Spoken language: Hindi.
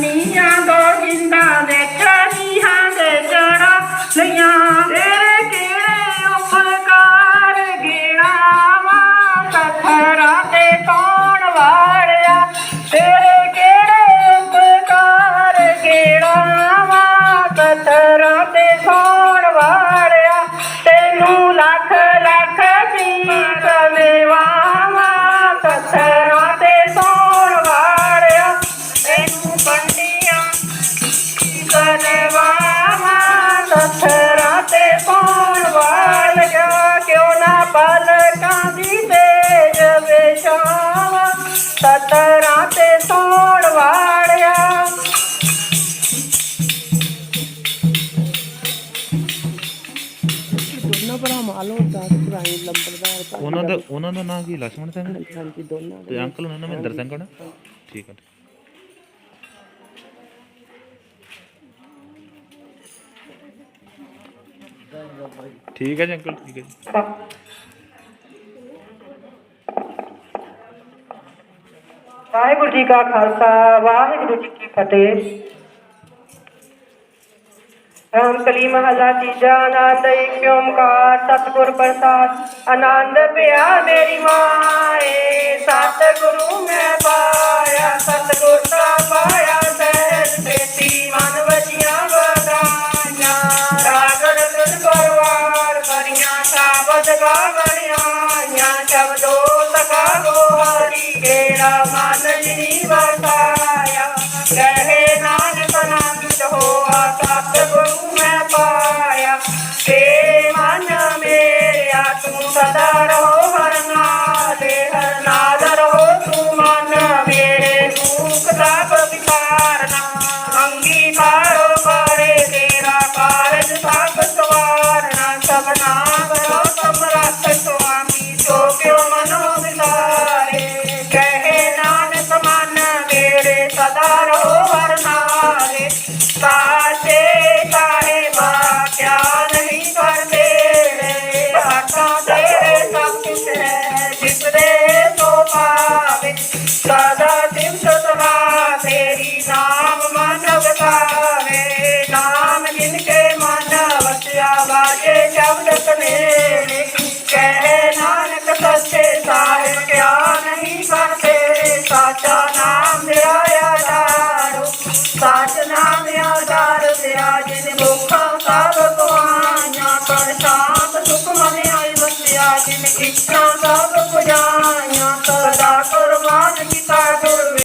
你呀 ਭਰਾ ਮਾਲੋ ਉਹਨਾਂ ਦਾ ਉਹਨਾਂ ਦਾ ਨਾਂ ਕੀ ਲక్ష్మణ ਸਿੰਘ? ਤੇ ਅੰਕਲ ਉਹਨਾਂ ਦਾ ਮਹਿੰਦਰ ਸਿੰਘ ਹੋਣਾ? ਠੀਕ ਹੈ ठीक है जी अंकल, ठीक है जी। वाहेगुरु जी का खालसा वाहेगुरु जी की फतेह राम कलीम हज़ार जीजा आनंद एक सतगुर प्रसाद आनंद पिया मेरी माए सतगुरु मैं पाया सतगुर क्या तेरे सब जितने तो पावे दिन सदा तेरी नाम मानव पावे नाम जिनके मानव क्या बाजे ya, dimi kitran sa dokuya.